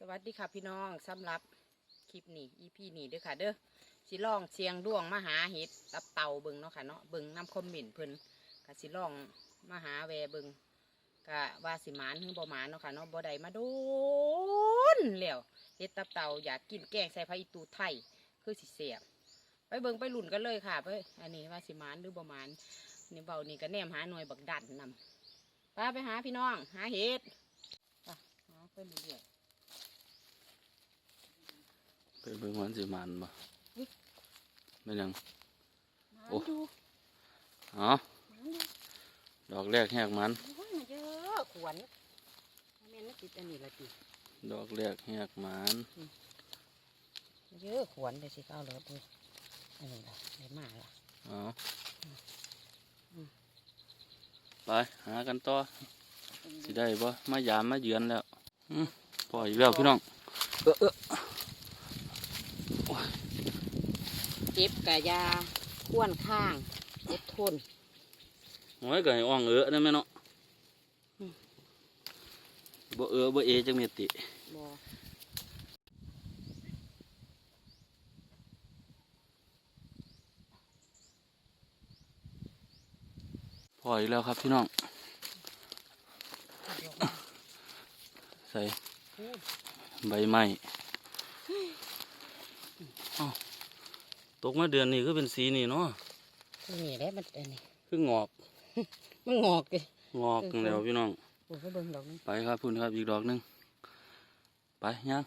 สวัสดีค่ะพี่น้องสำหรับคลิปนี้ EP นี้ด้อค่ะ เด้อสิลองเสียงดวงมาหาเห็ดตับเต่าเบิงเนาะค่ะเนาะเบิงน้ำคอมเมนต์เพิ่นก็สิลองมาหาแวเบิงก็ว่าสิหมานหรือบ่หมานเนาะค่ะเนาะบ่ได้มาโดนแล้วเห็ดตับเต่าอยากกินแกงใส่ผักอีตูไทยคือสิเสียบไปเบิงไปหลุ่นกันเลยค่ะไปอันนี้ว่าสิหมานหรือบ่หมานนี่เบานี่ก็แนมหาหน่วยบักดันนำป้าไปหาพี่น้องหาเห็ดไปหาเพิ่นเรื่อย ไปเบิ่งวันสิมันบ่อุ๊ยไม่นหยังมาโอ้ดูอ๋อมาดูดอกแรกแหกมันโอ้ยมาเยอะขวนแม่นติดอันนี้ละติดอกแรกแหกมันมาเยอะขวนเลยสิเก้าเลยดูอันนี้ละได้มาละอ๋ออมไปหากันต่อสิได้บ่มายามมาเยือนแล้วอืมพออีกแล้วพี่น้องเออเออ เจ็บกะยาข้วนข้างเจ็บทนโอ้ยก็ให้อ่องเออได้ไหมเนาะอืมบ่เออบ่เอจังเม็ดติบอพออีกแล้วครับพี่น้อง ใส่ใบไม้อ้าว ตกมาเดือนนี้ก็เป็นสีนี่เนาะนี่แหละมันอันนี้คืองอก มันงอกเลยงอกแล้วพี่น้องโอ้ยเบิ่งดอกนี้ไปครับพุ่นครับอีกดอกหนึ่งไปย่าง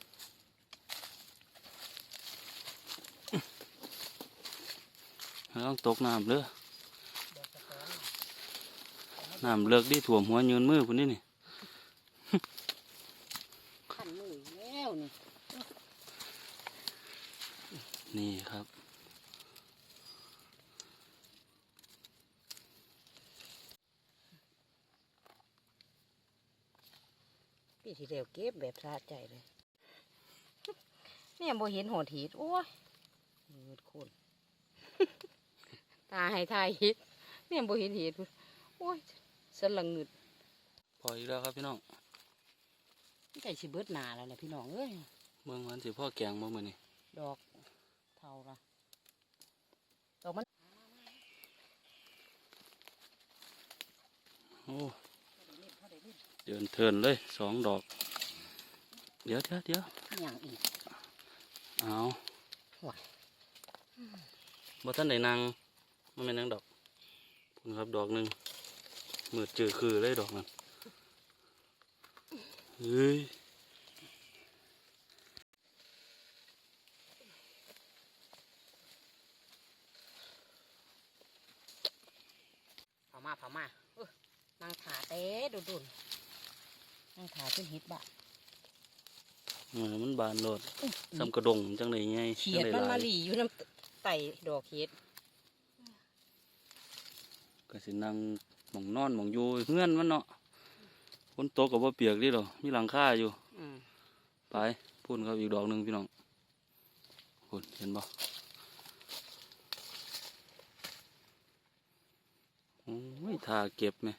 ต้องตกน้ำเด้อน้ำเลิกดิถ่วมหัวยืนมือพุ่นนี่นี่ขันมืออีกแล้วนี่นี่ครับ พี่ที่เดียวเก็บแบบสะใจเลยเนี่ยบ่เห็นหอดหีดโอ้ยเงืดคนตาให้ทายหิดเนี่ยบ่เห็นหีดโอ้ยสลังเงืดพออีกแล้วครับพี่น้องใกล้สิเบิดหนาแล้วนะพี่น้องเอ้ยเมืองวันสิพ่อแกงบ่มือนี่ดอกเท่าละดอกมันโอ้ เดินเทินเลยสองดอก เดี๋ยวเดี๋ยวเดี๋ยวอย่างอีกเอาว้ายบ่ท่านไหนนางมันเป็นนางดอกพุ่นครับดอกหนึ่งมืดจือคือเลยดอกนั้นเฮ้ยเผามาเผามาเอ้ยนางถาเต้ดุดุน นางถาเป็นเห็ดบะเออมันบานโลดซ้ำกระดงจังไดไงเขียดจัมันงไดหมาลายหลีอยู่น้ำไต่ดอกเห็ดก็สินั่งหมองนอนหมองอยู่เฮือนมันเนาะฝนตกกับว่าเปียกดิหรอมีหลังคาอยู่อืมไปพุ่นครับอีกดอกหนึ่งพี่น้องพุ่นเห็นบ่โอ้ยทาเก็บไหม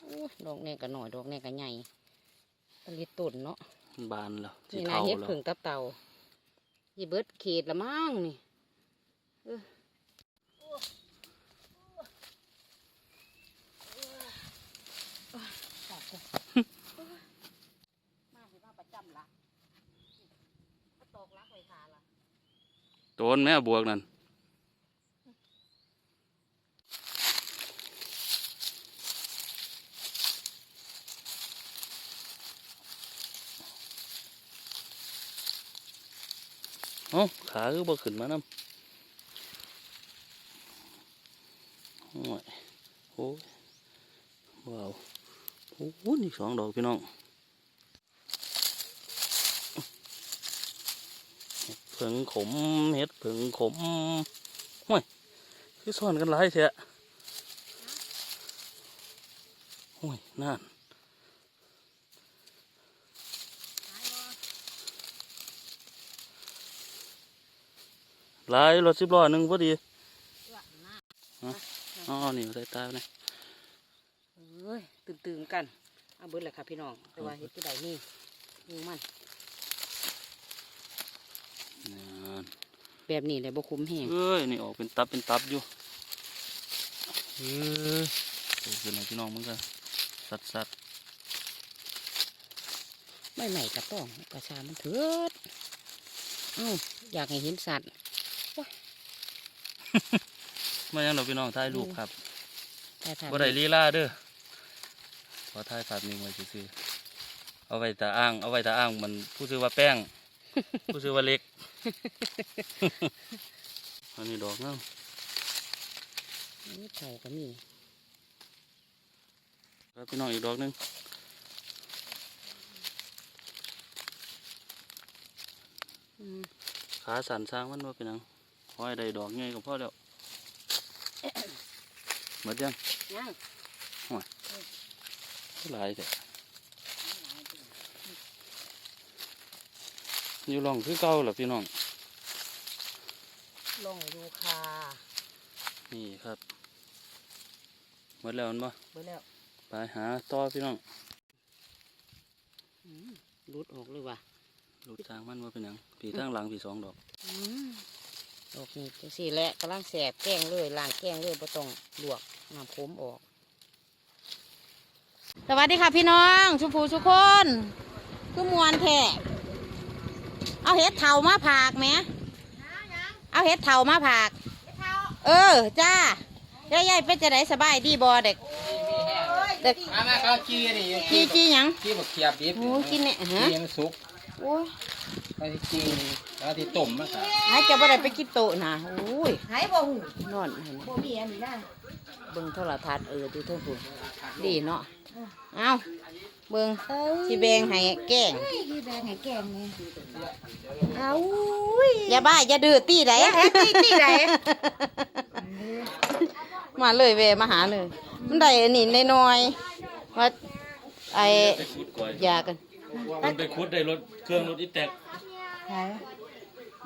โอ้ย ดอกนี่ก็หน่อยดอกนี่ก็ใหญ่ผลิตตุ่นเนาะบานแล้วสีนี่นะเทาเห็ดแล้วผึ่งตับเต่ายีเบิดเขตละมั้งนี่เออมาสิมาประจำละก็ตอกลักไว้ขาละโดนแม่บวกนั่น อ้าขาคือบ่ขึ้นมานำโอ้ยโอ้ยว้าวโอ้โหนี่สองดอกพี่น้องเผึ่งขมเห็ดผึ่งขมห้วยคือซ่อนกันหลายแท้โอ้ยนั่น หลายรถสิบล้อหนึ่งพอดีเอื้อหน้าอ๋อนี่ใส่ตาไปนะเอ้ยตื่นๆกัน เอาเบิดเลยค่ะพี่น้องแต่ว่าเฮ็ดที่ใดนี่นี่มันนั่นแบบนี้เลยบ่คุ้มแห้งเอ้ย นี่ออกเป็นตับเป็นตับอยู่ เอ้ยเดี๋ยวเป็นไงพี่น้องมึงกันสัดสัดไม่ใหม่กระต้องกระชามันเถิดเอ้าอยากให้เห็นสัตว์ มายังเราพี่น้องถ่ายรูปครับแต่ถ้าบ่ได้ลีลาเด้อขอถ่ายภาพนี้ไว้ซื่อๆเอาไว้ตาอ้าง เอาไว้ตาอ้างมันผู้ซื้อว่าแป้ง ผู้ซื้อว่าเล็กอันนี้ดอกเนาะนี่เข่าก็มีครับพี่น้องอีกดอกหนึงอืมขาสั่นสร้างมันว่าเป็นหยัง ขอให้ได้ดอกใหญ่ก็พอแล้วหมดยังยังหลายแต่อยู่ลองคือเก่าเหรอพี่น้องลองดูค่ะนี่ครับหมดแล้วแมันบ่เบิดแล้วไปหาต่อพี่น้องอืมรุดออกเลยว่ะลูกทางมันว่าเป็นหยังผีทางหลังผีสองดอกอืม ดอกนี้จังสี่แหละกำลังแสบแกล้งเลยล้างแกล้งเลยบ่ต้องลวกน้ำโคมออก สวัสดีค่ะพี่น้องชุภูชุกคนคือมวนแท้เอาเห็ดเถามาผากไหมเอาเห็ดเถามาผาก เออ จ้าย่ายๆเป็นจะได้สบายดีบอเด็กเด็กมามาเขาขี้นี่จีจีหยังขี้บักเขียบดิบโอ้กินเนี่ยฮะขี้มันสุกโอ้ย เขาที่ขี้นี่แล้วที่ต้มมาค่ะหายจะบ่ได้ไปกินโตะนะโอ้ยหายบ่หูนอนเห็นบ่มีอันนี้นะเบิ่งโทรทัศน์เออดูเท่าผู้ดีเนาะเอาเบิ่งสิแบงให้แกล้งเฮ้ยคือแบงให้แกงนี่เอาอุ้ยอย่าบ้าอย่าดื้อตีไหนอย่าให้ตีตีไหนมาเลยเวมาหาเลย มันได้อันนี้น้อยๆว่าไอไปคุดก่อยยากันมันไปคุดได้รถเครื่องรถอีแตก หาย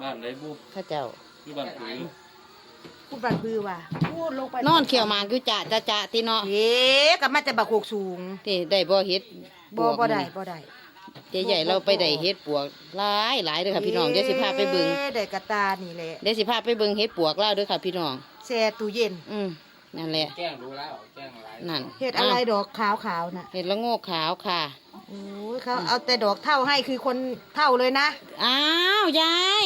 บ้านไรบุเข้าเจ้าอยู่บ้านปุ๋ยพูดบัดบือว่ะพูดลงไปนอนเขียวหมากอยู่จ่าจ่าจ่าตีเนาะเอ๊ะกับมาแต่บักโขกสูงที่ได้บ่เฮ็ดบ่บ่ได้บ่ได้เจ๊ใหญ่เราไปได้เฮ็ดปวกหลายหลายเด้อค่ะพี่น้องเดี๋ยวสิพาไปเบิ่งเอ๊ะได้กระตานี่แหละเดี๋ยวสิพาไปเบิ่งเฮ็ดปวกเล่าเด้อค่ะพี่น้องแช่ตู้เย็น อืม นั่นแหละ แกล้งรู้แล้วแกล้งอะไรนั่นเฮ็ดอะไรดอกขาวๆน่ะเห็ดละโงกขาวค่ะ โอ้ยเขาเอาแต่ดอกเท่าให้คือคนเท่าเลยนะอ้าวยาย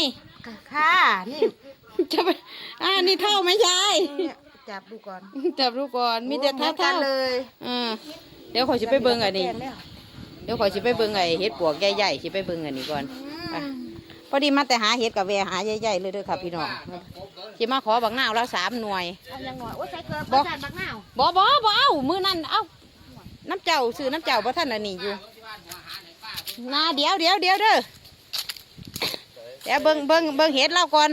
ค่ะนี่จะไปอ่านี่เท่าไหมยายเนี่ยจับดูก่อนจับดูก่อนมีแต่เท่าโอ้หอนกัเท่านเลยอืมเดี๋ยวขอยสิไปเบิ่งอันนี้ แกงแล้วเดี๋ยวขอยสิไปเบิ่งไอ้เฮ็ดปวกใหญ่ๆสิไปเบิ่งอันนี้ก่อนไปพ อดีมาแต่หาเฮ็ดกับแวหาใหญ่ๆเลยเด้อค่ะพี่น้องสิมาขอบักนาวแล้วสามหน่วยเอายังหน่อยโอ้ยใส่เกลือบ่บ่ใส่บักนาวบ่บ่บ่เอามื้อนั้นเอาน้ำเจ้าซื้อน้ำเจ้าบ่ทันอันนี้อยู่นาเดี๋ยวเดี๋ยวเดี๋ยวเด้อเดี๋ยวเบิ่งเบิ่งเบิ่งเฮ็ดเราก่อน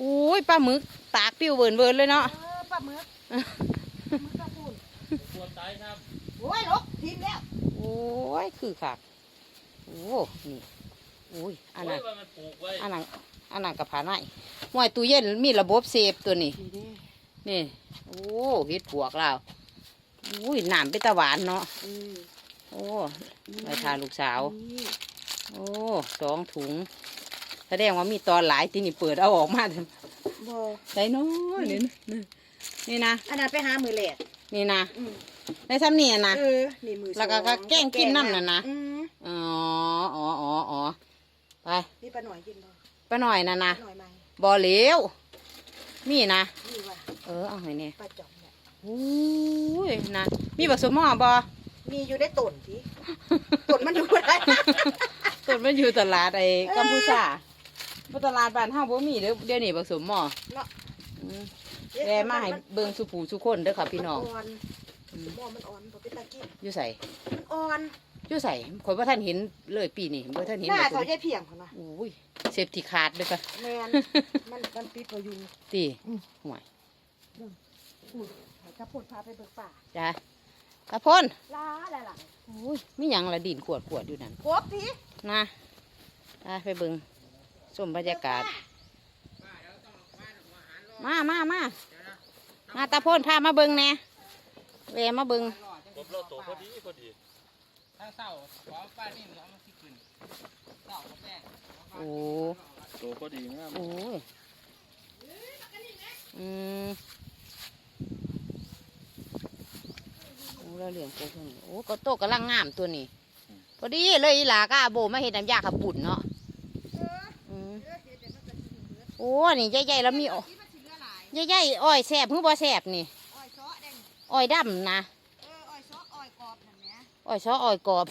อุ้ยปลาหมึกตากปิ้วเบิ่นเบิ่นเลยเนาะเออปลาหมึกปลาหมึกกระพูนปวดตายครับโอ้ยลกทิมแล้วโอ้ยคือคักโอ้นี่ อุ้ยอันนั้นโยว่ามันปลูกไว้อันนั้นอันนั้นกับผาไหนห้วยตู้เย็นมีระบบเซฟตัวนี้ นี่ โอ้เฮ็ดปวกเราอุ้ยน้ำเป็นตะหวานเนาะอืมโอ้ไปทานลูกสาวนี่โอ้สองถุง แสดงว่ามีตอนหลายที่นี่เปิดเอาออกมาบ่ใส่น้อยนี่นะนี่นะอันนั้นไปหามือแหลกนี่นะอืมในซ้ำนี่นะเออนี่มือแล้วก็สองแกล้งกินน้ำน่ะนะอืมอ๋ออ๋ออ๋ออ๋อ ไปนี่ปลาหน่อยกินบ่ไปหน่อยนะนะหน่อยไหมบ่เหลวมีนะ นี่ว่ะเออเอาให้เนี่ยปลาจอมเนี่ยโอ้ยนะมีผสมหม้อบ่มีอยู่ได้ต้นสิต้นมันอยู่ได้ต้นมันอยู่ตลาดไอ้กัมพูชาบ่ตลาดบ้านเฮาบ่มีเด้อเดี๋ยวนี้ผสมหม้อเนาะอืมแวะมาให้เบิ่งสุผูสุคนเด้อค่ะพี่น้องมันอ่อนหม้อมันอ่อนบ่เป็นตะกี้อยู่ใส่มันอ่อน อยู่ใส่ข่อยบ่ทันเห็นเลยปีนี้บ่ทันเห็นหน้าเลยเขาใหญ่เพียงพุ่นน่ะอุ้ยเสพที่ขาดเด้อค่ะแม่นมันมันปิดบ่อยู่ตีอืมห่วยพูดให้กระพุดพาไปเบิกป่าจ้ะตะพ่นลาละล่ะอุ้ยมีหยังละดินขวดขวดอยู่นั่นกบสินะไปไปเบิ่งชมบรรยากาศ มามามามาตะพ่นพามาเบิ่งแหน่แวะมาเบิ่ง ถ้าเศร้าขอป้านี่เอามาที่ขึ้นเศร้ากับแป้งโอ้โตพอดีงามโอ้ยอืมโอ้เราเหลืองโกตัวนี้โอ้ก็โตกำลังงามตัวนี้ พอดีเลยอีหลาก็อาโบมาเห็นน้ำยาขับปุ่นเนาะอืมโอ้นี่ใหญ่ๆแล้วมีอ้อใหญ่ๆอ้อยแสบหือบ่แสบนี่อ้อยซ้อแดงอ้อยดำนะ อ้อยซ้ออ้อยกรอบ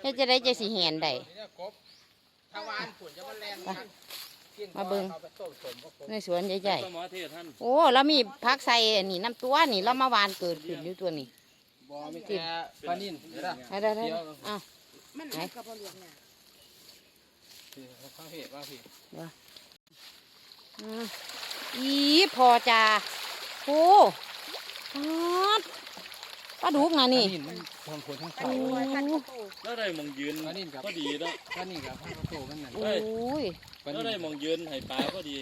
เฮ็ดจะได้จะสิแหนได้นี่เนี่ยกบถ้าวานขุนจะมาแลนไปมาเบิ่งเอาไปต้มสมก็กบในสวนใหญ่สมอเทศท่านๆโอ้แล้วมีพักใส่อันนี้น้ำตัวนี่เรามาวานเกิดขึ้นอยู่ตัวนี้บ่มีแต่ปลานิ่นเดี๋ยวนะได้ได้ได้อ้าวมันไหนกระเพาะเหลืองเนี่ยพี่ข้างเพจว่าพี่อืมอีพอจ้าโอ้ ปาดปลาดุกนะนี่ปลานิ่นมันทำผลทั้งอันเสานี้อ้อยพันกระโตแล้วได้มองยืนปลานิ่นกับพอดีเนาะปลานิ่นกับพันกระโตมันนั่นโอ้ยปลาแล้วนิ่ได้นมองยืนให้ปลาพอดี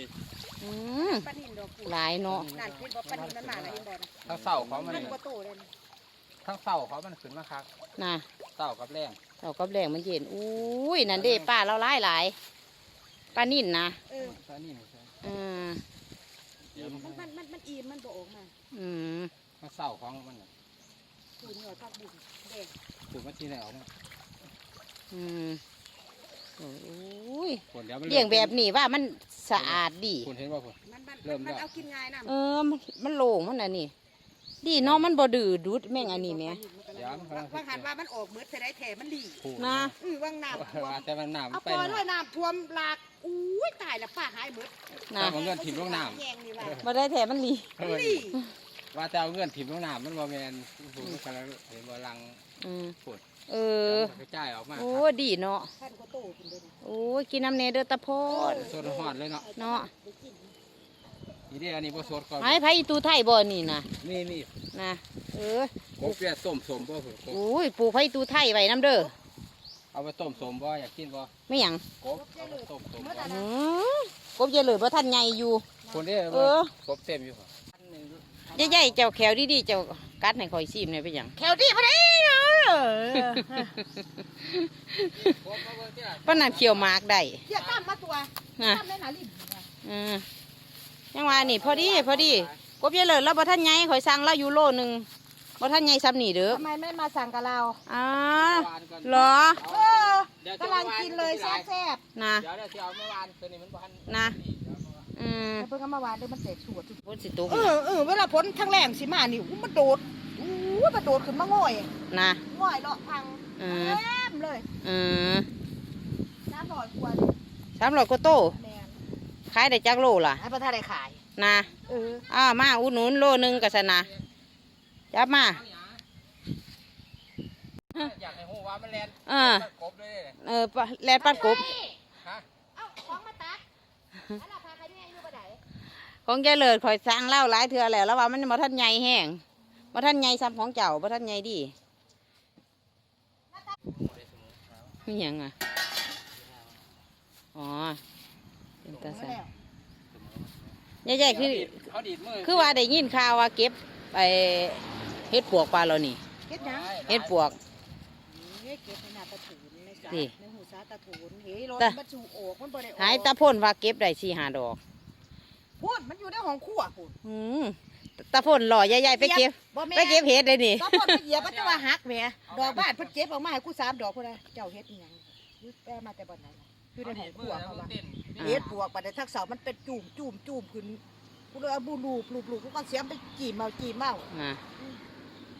อืมปลานินดอกกูหลายเนาะนั่นเห็นบ่ปลานินมันมาแล้วเห็นบ่นะทั้งเสาเขามันมันน่ะกระโตเลยนะทั้งเสาเขามันขึ้นมาคักน่ะเสากับแรงเรากับแรงมันเย็นอุ้ยนั่นเด้ป้าเราหลายหลายปลานิ่นนะเออปลานิ่นใช่อืมมันมันมันมันอิ่มมันบ่ออกมาอืม มันเสาของมันน่ะคือเหนือผักบุ้งแดงปลูกมาที่ไหนออกมาอืมโอ้ยผลเดี๋ยวมันเลี้ยงแบบนี้ว่ามันสะอาดดีคุณเห็นว่าผล มันมันเริ่มมันแล้วเอากินง่ายนะเออ มันมันโล่งมันอันนี้ดีเนาะมันบ่ดื้อดุดแม่งอันนี้แหม่เดี๋ยวมันกำลัง ว่างหันว่ามันออกเหมือนใส่ได้แถมันดีปลูกนะ อือว่างน้ำท่วว่ามแต่มันน้ำเอาไปปล่อยเลยน้ำท่วมหลากอุ้ยตายแล้วป้าหายหมดนะเอาเงินถิ่มลงน้แยงนี่ว่าบ่ได้แถมันลีำเออนี่ ว่าจะเอาเงินถิ่มลงน้ำมันบ่แมนผมก็กำลังเห็นว่าลังอืมปวดเออกระจายออกมาโอ้ดีเนาะท่านก็โตขึ้นเลยนะโอ้ยกินน้ำเนเด้อตะโพดสดหอดเลยเนาะเนาะนี่เด้อันนี้บ่สดก่อนไอ้ไผอีตูไทยบ่นี่นะนี่นี่นะเออกบเปียต้มสมบ่ผมกบโอ้ยปลูกไผอีตูไทยไว้น้ำเด้อเอาไปต้มสมบ่อยากกินบ่ไม่หยังกบเอาไปต้มสมบ่อืมกบเยเลยบ่ทันใหญ่อยู่คนนี้เออ กบเต็มอยู่ค่ะ ใหญ่ๆเจ้าแขวดีๆเจ้ากัดให้ข่อยซีมหน่อยเป็นหยังแขวดีบ่ได้เนาะปานนั้นเขียวหมากได้เดี๋ยวตามมาตัวนะตามได้หนาลิ้นอืมยังว่านี่ พอดีพอดีกบเยเลยแล้วบ่ทันใหญ่ข่อยสั่งแล้วอยู่โลหนึงบ่ทันใหญ่ซ้ำนี่เด้อทำไมไม่มาสั่งกับเราอ่าเหรอเออกำลังกินเลยแซ่บนะเดี๋ยวเดี๋ยวสิเอาเมื่อวานตัวนี้มันบ่ทันนะอืมๆเพิ่งเอามาวานด้วยมันเสกสวดพุ่นสิตุกเออเออเวลาผลทั้งแรงสิมานี่อู้มันโดดอู้มันโดดขึ้นมาง่อยนะง่อยเลาะพังอืมแต้มเลยอืมน้ำลอยกว่าสามร้อยกว่าโตแมนขายได้จักโลล่ะให้ประธานได้ขาย นะเอออ้าวมาอุดหนุนโลหนึงก็ซะนะจับมาอยากให้ฮู้ว่ามันแล่นอ่ากบเลยเนี่ยเออปะแลนปัดกบ ฮะ เอาของมาตักอันน่ะพาใครแย่งอยู่บ่ได้ ของแกเลิศข่อยสั่งเหล้าหลายเทื่อแล้วแล้วว่ามันบ่ทันใหญ่แห้งบ่ทันใหญ่ซ้ำของเจ้าบ่ทันใหญ่ดีมีหยังอะอ๋อเป็นตาสันใหญ่ๆคือเขาดีดมือคือว่าได้ยินข่าวว่าเก็บไปเฮ็ดปวกปลาเรานี่เฮ็ดหยังเฮ็ดปวกเฮ็ดเก็บในหน้าตะถูนในสานี่ในหูสาตะถูนเฮ้ยรถตะมันสู่ออกมันบ่ได้ออกหายตาพ่นว่าเก็บได้สี่ห้าดอก พูดมันอยู่ในห้องครัวพูดอืมตาพ่นหล่อใหญ่ๆไปเก็บบ่แม่ไปเก็บเห็ดเลยนี่ตะพ่นไปเหยียบมันจะว่าหักแหมดอกบ้านเพิ่นเก็บออกมาให้กูสามดอกพุ่นน่ะเจ้าเฮ็ดอีหยังยึดแปมาแต่บ่ไหนล่ะอยู่ในห้องครัวเขาว่าเต้นเฮ็ดปวกบัดนี้ทักเสามันเป็นจุ่มจุ่มจุ่มขึ้นกูเลยเอาบูรูปลูปลูปกูก็เสียมไปจีบเมาจีบเมานะ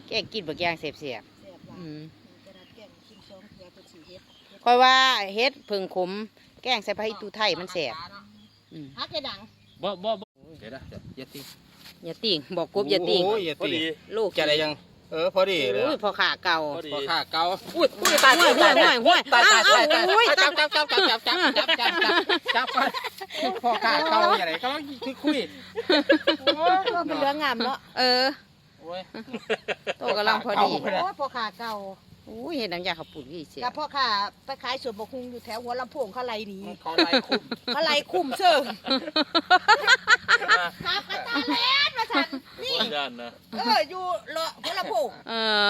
แกงกินบักแกงเสียบแซ่บๆว่าอืมกระดาษแกงกินสองเทื่อเพิ่นสิเฮ็ดเฮ็ดคอยว่าเฮ็ดผึ่งขม แกงใส่ไผ่ตูไทยมันแสบอืมหักให้ดัง บ่บ่บ่เดี๋ยวนะเดี๋ยวอย่าตีอย่าติ่งบอกกบอย่าติ่งโอ้ยอย่าพอตีดีลูกจะได้ยัง เออพอดีเลยอุ้ยพอขาเก่าพอดีพอขาเก่าอุ้ยอุ้ยตายห้วยห้วยห้วยห้วยตายอ้าวตายอ้าวตายอุ้ยจับจับจับจับจับจับจับจับจับไปพอขาเก่าอย่างไรก็ต้องคุยโอ้ยเราเป็นเรื่องงามเนาะเออโอ้ย โตกำลังพอดีเาไปโอ้ยพอขาเก่าโอู้ยเห็นน้ำยาขับปุ่นกี่เสียกับพ่อค่ะไปขายสวนบกคุงอยู่แถวหัวลำโพงเขาไล่หนีเขาไล่คุ้มเขาไล่คุ้มเชื่อครับกระตาแลนมาสั่นนี่คนย่านนะเอออยู่เลาะหัวลำโพงเออ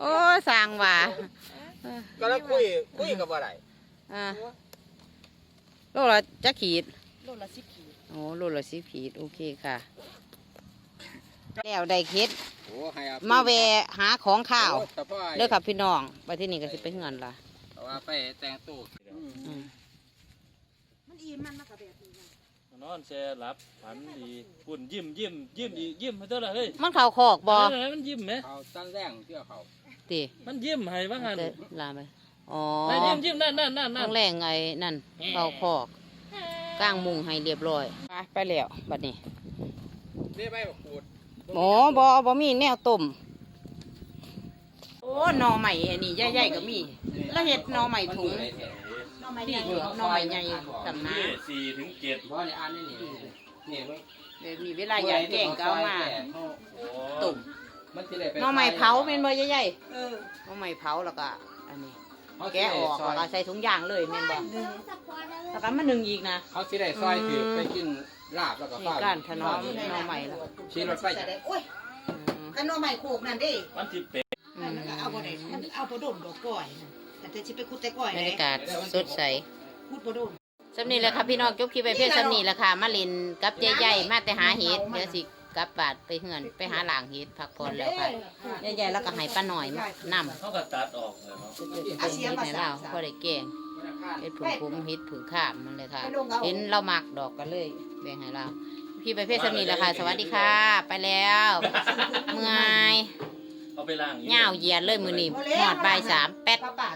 โอ้ยสร้างว่าก็แล้วคุยคุยกับอะไรอ่าโลละจะขีดโลละสิบขีดโอ้โลละสิบขีดโอเคค่ะ แล้วได้เฮ็ดโอ้ให้เอมาแวะหาของข้าวโอ้แต่พ่อเด้อค่ะพี่น้องไปที่นี่ก็สิไปเฮือนล่ะแต่ว่าไปแต่งตู้อืมมันอิ่มมันมากกว่าแบบนี้นะนอนแช่หลับฝันดีปุ่นยิ้มยิ้มยิ้มอีกยิ้มให้เท่าไหร่เฮ้ยมันเข้าคอกบ่เออมันยิ้มไหมเขาตั้งแรงเที่ยวเขาติมันยิ้มให้บ้างหันเด้อลาไปอ๋อนั่นยิ้มยิ้มนั่นนั่นนั่นนั่ต้นองแรงไอ้นั่นเข้าคอกกลางมุงให้เรียบร้อยไปไปแล้วบัดนี้เรียกไปบอกขูด หมอบ่บ่มีแนวต้มโอ้หน่อใหม่อันนี้ใหญ่ๆก็มี แล้วเห็ดหน่อใหม่ถุงน้องไม่ที่ใหญ่หน่อใหม่ใหญ่สำนักสี่ถึงเจ็ดบ่ในอันนี้นี่นี่เว้ยแบบนี้เวลาอยากแกงก็เอามาตุ่มมันสิได้ไปหน่อใหม่เผาเป็นบ่ใหญ่เออๆหน่อใหม่เผาแล้วก็อันนี้เขาสิแกะได้ออกซอยแล้วก็ใส่ถุงยางเลยแม่นบ่แล้วก็มานึ่งอีกนะเขาสิได้ซอยถือไปกิน ลาบแล้วก็นี่ข้าวการถนอมหน่อใหม่แล้วขี่รถไปใส่ได้โอ้ยอืมกันน้องใหม่โขกนั่นเด้วันที่เป็ดอืมมันก็เอาบ่ได้มันเอาบ่โดนดอกก้อยนั่นแต่จะสิไปขุดแต่ก้อยบรรยากาศสดใสขุดบ่โดนสำนี้แหละค่ะพี่น้องจบคลิปไปเพียงสำนี้แหละค่ะมาเล่นกับใหญ่ๆมาแต่หาเห็ดเดี๋ยวสิกลับบาดไปเฮือนไปหาหลางเห็ดพักผ่อนแล้วค่ะใหญ่ๆแล้วก็ให้ป้าหน่อยมานำเขาก็ตัดออกเลยเนาะเป็นเห็ดในเราพอได้แกง เห็ดผึ่งผมเห็ดผึ่งข้ามมันเลยค่ะ เห็นเราหมักดอกกันเลยแบ่งให้เรา พี่ไปเพียงสำนี้แหละค่ะ สวัสดีค่ะ ไปแล้วเมื่อยเอาไปล้างอยู่เหงาเหยียดเลยมือนี้หอดบ่ายสามแป๊ดป้าป้า